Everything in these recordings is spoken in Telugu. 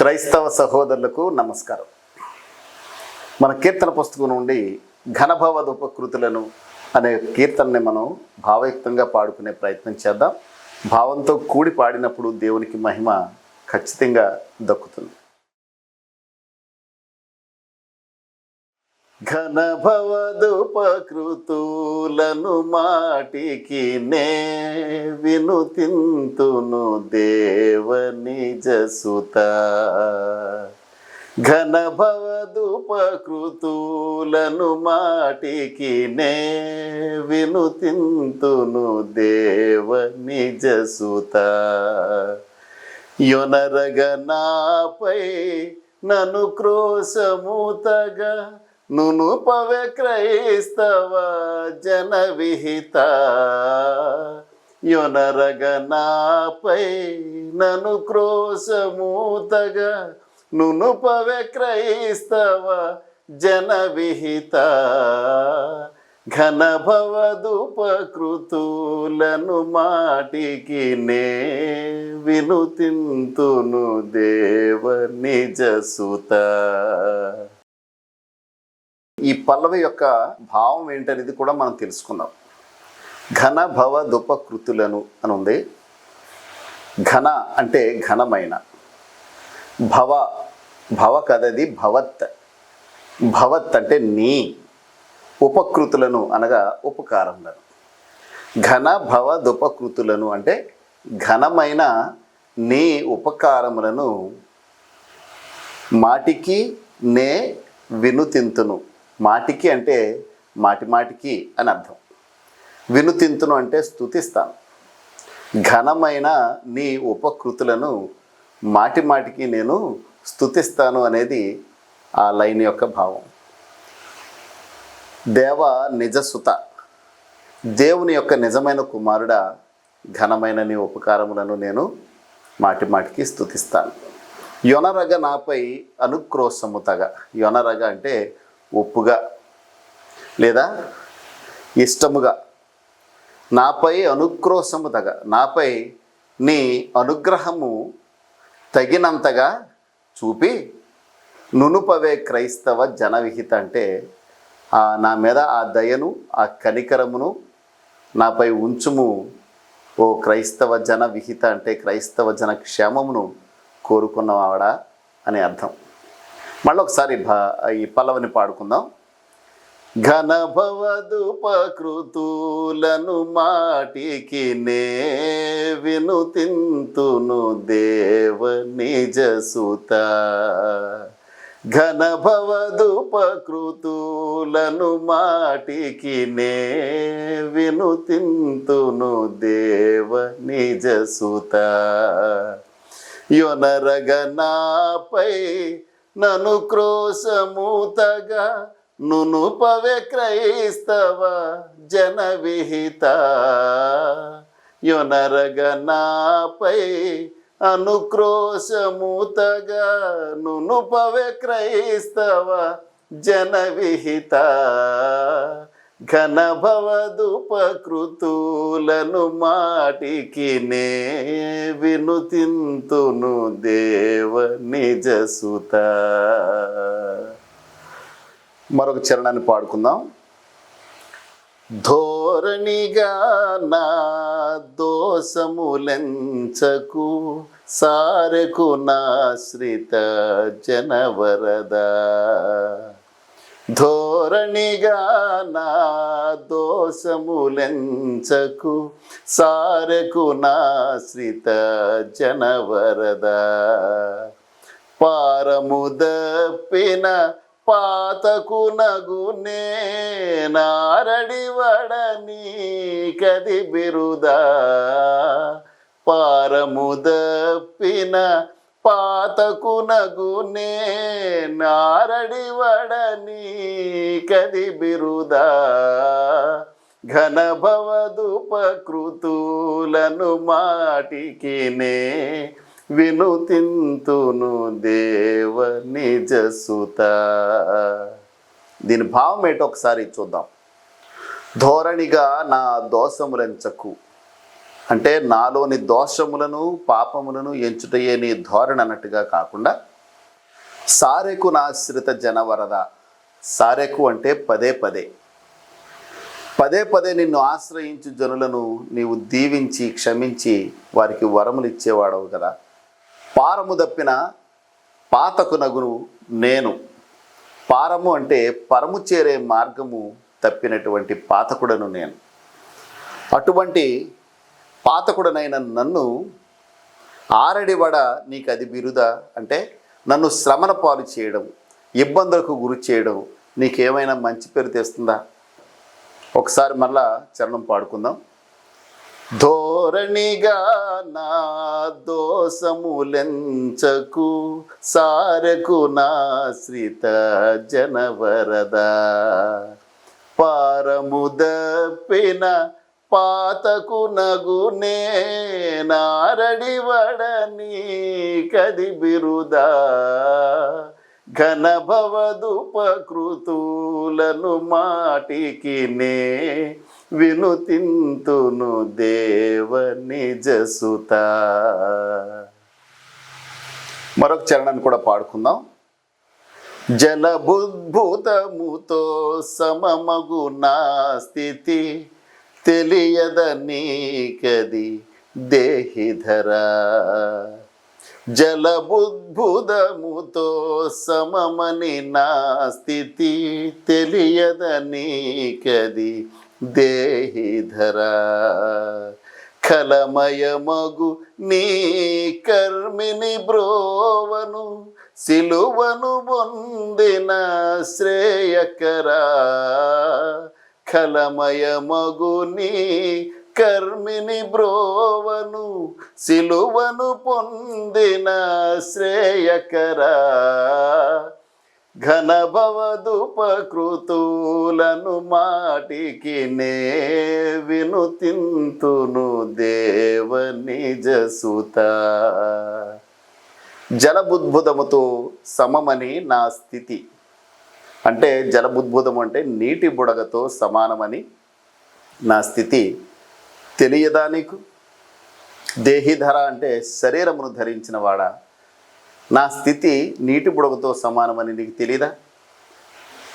క్రైస్తవ సహోదరులకు నమస్కారం. మన కీర్తన పుస్తకం నుండి ఘనభవదుపకృతులను అనే కీర్తనని మనం భావయుక్తంగా పాడుకునే ప్రయత్నం చేద్దాం. భావంతో కూడి పాడినప్పుడు దేవునికి మహిమ ఖచ్చితంగా దక్కుతుంది. ఘనభవదుపకృతులను మాటికి నే వినుతింతును దేవ నిజసుత ఘనభవదుపకృతులను మాటికి నే వినుతింతును దేవ నిజసుత యొనరగ నాపై నను క్రోశముతగా నును పవిక్రయిస్తవ జన విహిత. యొనరగనాపై నను క్రోశముతగా నును పవిక్రయిస్తవ జన విహిత. ఘనభవదుపకృతులను మాటికి నే వినుతింతును దేవ నిజసుత ఈ పల్లవి యొక్క భావం ఏంటనేది కూడా మనం తెలుసుకుందాం. ఘన భవ దుపకృతులను అని ఉంది. ఘన అంటే ఘనమైన. భవ భవ కదది భవత్. భవత్ అంటే నీ. ఉపకృతులను అనగా ఉపకారములను. ఘన భవ దుపకృతులను అంటే ఘనమైన నీ ఉపకారములను మాటికి నే వినుతింతును. మాటికి అంటే మాటి మాటికి అని అర్థం. వినుతింతును అంటే స్థుతిస్తాను ఘనమైన నీ ఉపకృతులను మాటి మాటికి నేను స్థుతిస్తాను అనేది ఆ లైన్ యొక్క భావం. దేవ నిజసుత. దేవుని యొక్క నిజమైన కుమారుడా ఘనమైన నీ ఉపకారములను నేను మాటి మాటికి స్థుతిస్తాను యొనరగ నాపై అనుక్రోశముతగా యొనరగ అంటే ఒప్పుగా లేదా ఇష్టముగా. నాపై అనుక్రోశముతగా నాపై నీ అనుగ్రహము తగినంతగా చూపి నునుపవే క్రైస్తవ జనవిహిత అంటే నా మీద ఆ దయను ఆ కనికరమును నాపై ఉంచుము. ఓ క్రైస్తవ జన విహిత అంటే క్రైస్తవ జన క్షేమమును కోరుకున్నవాడా అని అర్థం. మళ్ళీ ఒకసారి ఈ పల్లవిని పాడుకుందాం. ఘనభవదుపకృతులను మాటికి నే వినుతింతును దేవ నిజసుత ఘనభవదుపకృతులను మాటికి నే వినుతింతును దేవ నిజసుత యొనరగనాపై నను క్రోశమూతగా నును పవె జన విహిత యొనరగ నాపై అనుక్రోశమూతగా నును పవె జన విహిత ఘనభవదుపకృతులను మాటికి నే వినుతింతును దేవ నిజసుత మరొక చరణాన్ని పాడుకుందాం. ధోరణిగా నా దోషములెంచకు సారకు నాశ్రిత జనవరద. ధోరణిగా నా దోషములెంచకు సారకు నాశ్రిత జనవరద. పారముదప్పిన పాతకు నగునే నారడివడని కది బిరుదా. పారముదప్పిన పాతకు నారడి నారడివడని కది బిరుదా. ఘనభవదుపకృతులను మాటికి నే వినుతింతును దేవ నిజసుత దీని భావం ఏంటో ఒకసారి చూద్దాం. ధోరణిగా నా దోషములంచకు. అంటే నాలోని దోషములను పాపములను ఎంచుటయే నీ ధోరణి అన్నట్టుగా కాకుండా సారెకు నాశ్రిత జనవరద. సారెకు అంటే పదే పదే. పదే పదే నిన్ను ఆశ్రయించు జనులను నీవు దీవించి క్షమించి వారికి వరములు ఇచ్చేవాడవు కదా. పారము దప్పిన పాతకు నగును నేను. పారము అంటే పరము చేరే మార్గము తప్పినటువంటి పాతకుడను నేను. అటువంటి పాతకుడనైన నన్ను ఆరడివడ నీకు అది బిరుదా? అంటే నన్ను శ్రమల పాలు చేయడం ఇబ్బందులకు గురి చేయడం నీకేమైనా మంచి పేరు తెస్తుందా? ఒకసారి మళ్ళా చరణం పాడుకుందాం. ధోరణిగా నా దోషములెంచకు సారకు నా నాశ్రిత జనవరద. పారముదప్పిన పాతకు నగునే నారడివడని కది బిరుదా. ఘనభవదుపకృతులను మాటికి నే వినుతింతును దేవ నిజసుత మరొక చరణాన్ని కూడా పాడుకుందాం. జలబుద్భుతముతో సమమగు నా స్థితి తెలియద నీకది దేహిధరా? జలబుద్భుతముతో సమమని నా స్థితి తెలియద నీకది దేహిధరా? కలమయమగు నీ కర్మిని బ్రోవను సిలువను పొందిన శ్రేయకరా? కలమయమగుని కర్మిని బ్రోవను సిలువను పొందిన శ్రేయకరా. ఘనభవదుపకృతులను మాటికి నే వినుతింతును దేవ నిజసుత జలబుద్భుతముతో సమమని నా స్థితి. అంటే జలబుద్భుతం అంటే నీటి బుడగతో సమానమని నా స్థితి తెలియదా నీకు? దేహిధర అంటే శరీరమును ధరించిన వాడా? నా స్థితి నీటి బుడగతో సమానమని నీకు తెలీదా?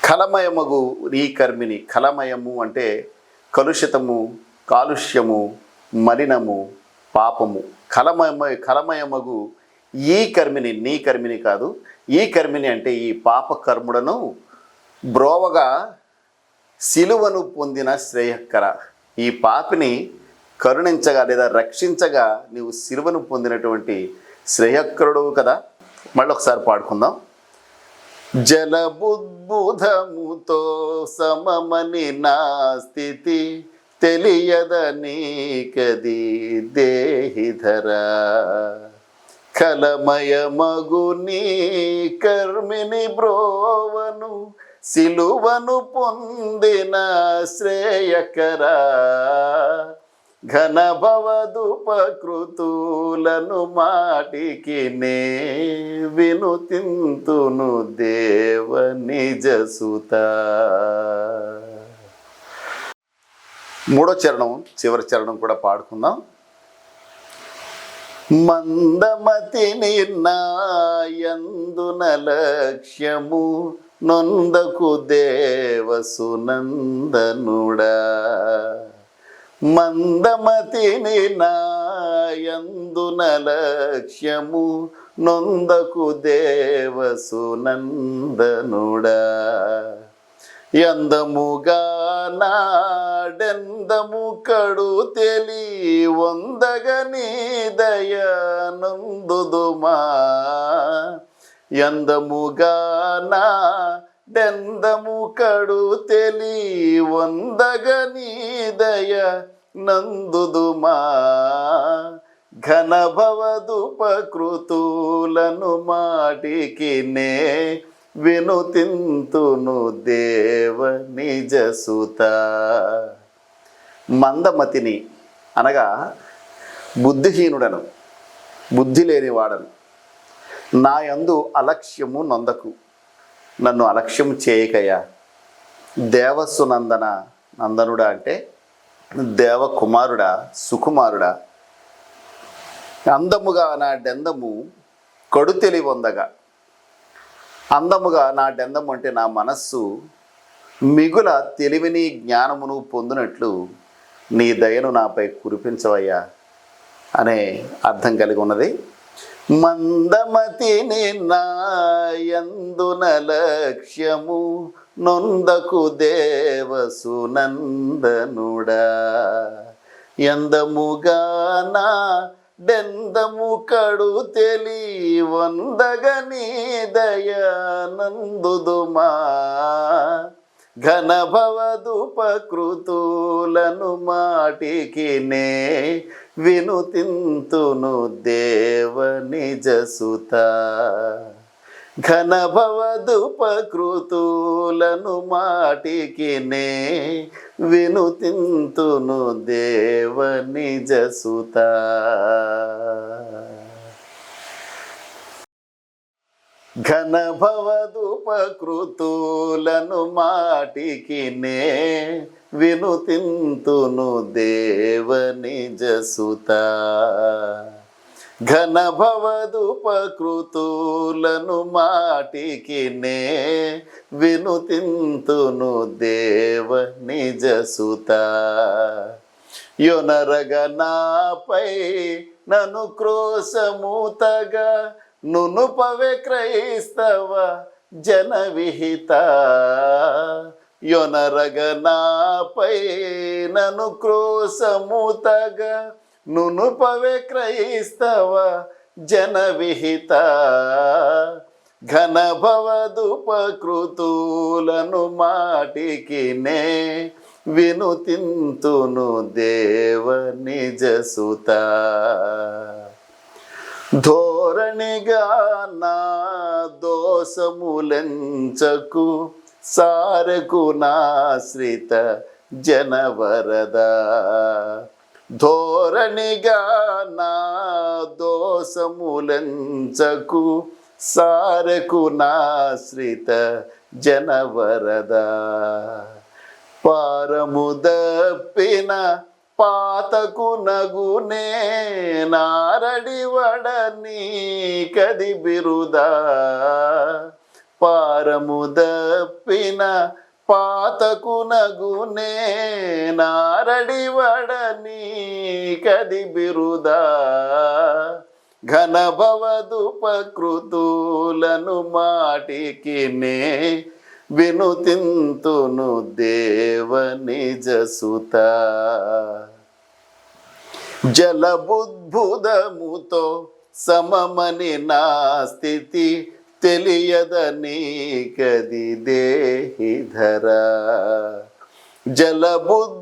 కలమయమగు నీ కర్మిని కలమయము అంటే కలుషితము కాలుష్యము మలినము పాపము. కలమయ కలమయమగు ఈ కర్మిని నీ కర్మిని కాదు ఈ కర్మిని అంటే ఈ పాప కర్ముడను బ్రోవగా సిలువను పొందిన శ్రేయక్కర ఈ పాపిని కరుణించగా లేదా రక్షించగా నీవు సిలువను పొందినటువంటి శ్రేయక్కరుడు కదా. మళ్ళీ ఒకసారి పాడుకుందాం. జలబుద్బుధముతో సమమని నా స్థితి తెలియద నీకది దేహిధరా. కలమయమగు నీ కర్మిని బ్రోవను సిలువను పొందిన శ్రేయకరా ఘనభవదుపకృతులను మాటికి నే వినుతింతును దేవ నిజసుత మూడో చరణం చివరి చరణం కూడా పాడుకుందాం. మందమతిని నిర్ణయందున లక్ష్యము నొందకు దేవసునందనుడా మందమతిని నాయందున లక్ష్యము నొందకు దేవసునందనుడా ఎందముగా నాడెందము కడు తెలి వందగని దయనందుదుమా ఎందముగా నా దెందము కడు తెలి వందగనీదయ నందుదుమా. ఘనభవదుపకృతులను మాటికి నే వినుతింతును దేవ నిజసుత మందమతిని అనగా బుద్ధిహీనుడను బుద్ధి లేనివాడను. నా యందు అలక్ష్యము నొందకు. నన్ను అలక్ష్యం చేయకయ్యా. దేవస్సు నందన నందనుడా అంటే దేవకుమారుడా సుకుమారుడా. అందముగా నా డెందము కడుతెలి వందగా. అందముగా నా డెందము అంటే నా మనస్సు మిగుల తెలివిని జ్ఞానమును పొందినట్లు నీ దయను నాపై కురిపించవయ్యా అనే అర్థం కలిగి ఉన్నది. మందమతి నాయందున లక్ష్యము నొందకు దేవసునందనుడా. ఎందముగా నా డెందము కడు తెలి వందగని దయానందుదుమా ఘనభవదుపకృతులను మాటికినే వినుతింతును దేవ నిజసుత ఘనభవదుపకృతులను మాటికి నే వినుతింతును దేవ నిజసుత ఘనభవదుపకృతులను మాటికి నే వినుతింతును దేవనిజసుత ఘనభవదుపకృతులను మాటికి నే వినుతింతును దేవ నిజసుత యొనరగ నాపై నను క్రోశమూతగా నునుపవే క్రైస్తవ జన విహిత. యొనరగనాపై నను క్రోశమూతగా నునుపవే క్రైస్తవ జన విహిత. ఘనభవదుపకృతులను మాటికి నే వినుతింతును దేవ నిజసుత ధోరణిగా నా దోషములెంచకు సారకు నాశ్రిత జనవరద. ధోరణిగా నా దోషములెంచకు సారకు నాశ్రిత జనవరద. పారముదప్పిన పాతకు నగునే నారడి వడని కది బిరుదా. పారముదప్పిన పాతకు నగునే నారడి వడని కది బిరుదా. ఘనభవదుపకృతులను మాటికి నే వినుతింతును దేవ నిజసుత జలబుద్భుదముతో సమమని నా స్థితి తెలియదని కది దేహిధర జలబుద్భుదముతో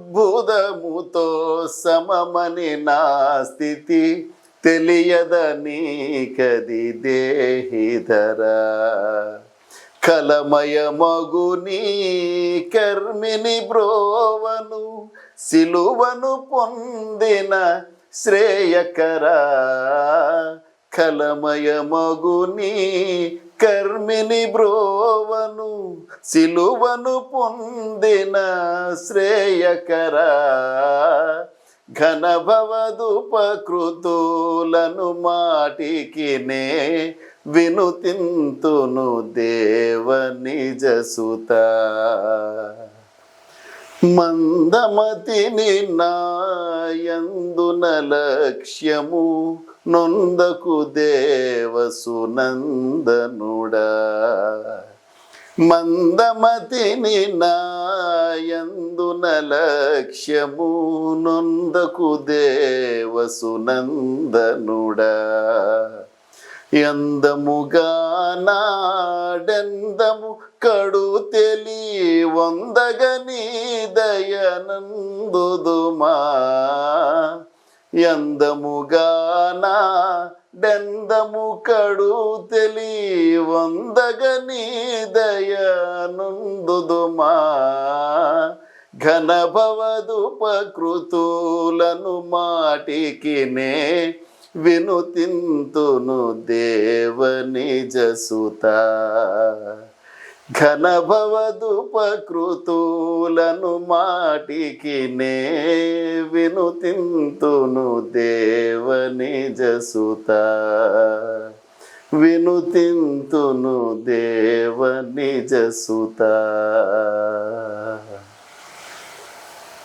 సమమని నా స్థితి తెలియదని కది దేహిధర కలమయమగుని కర్మిని బ్రోవను సిలువను పొందిన శ్రేయకర. కలమయమగుని కర్మిని బ్రోవను సిలువను పొందిన శ్రేయకరా. ఘనభవదుపకృతులను మాటికినే వినుతింతును దేవ నిజసుత మందమతిని నాయందున లక్ష్యము నొందకు దేవసునందనుడా మందమతిని నాయందున లక్ష్యము నొందకు దేవసునందనుడా ఎందముగా నాడెందము కడు తెలి వందగని దయనందుదుమా? ఎందముగా నా డెందము కడు తెలి వందగని దయనందుదుమా? ఘనభవదుపకృతులను మాటికి నే వినుతింతును దేవనిజసుత ఘనభవదుపకృతులను మాటికి నే వినుతింతును దేవనిజసుత వినుతింతును దేవ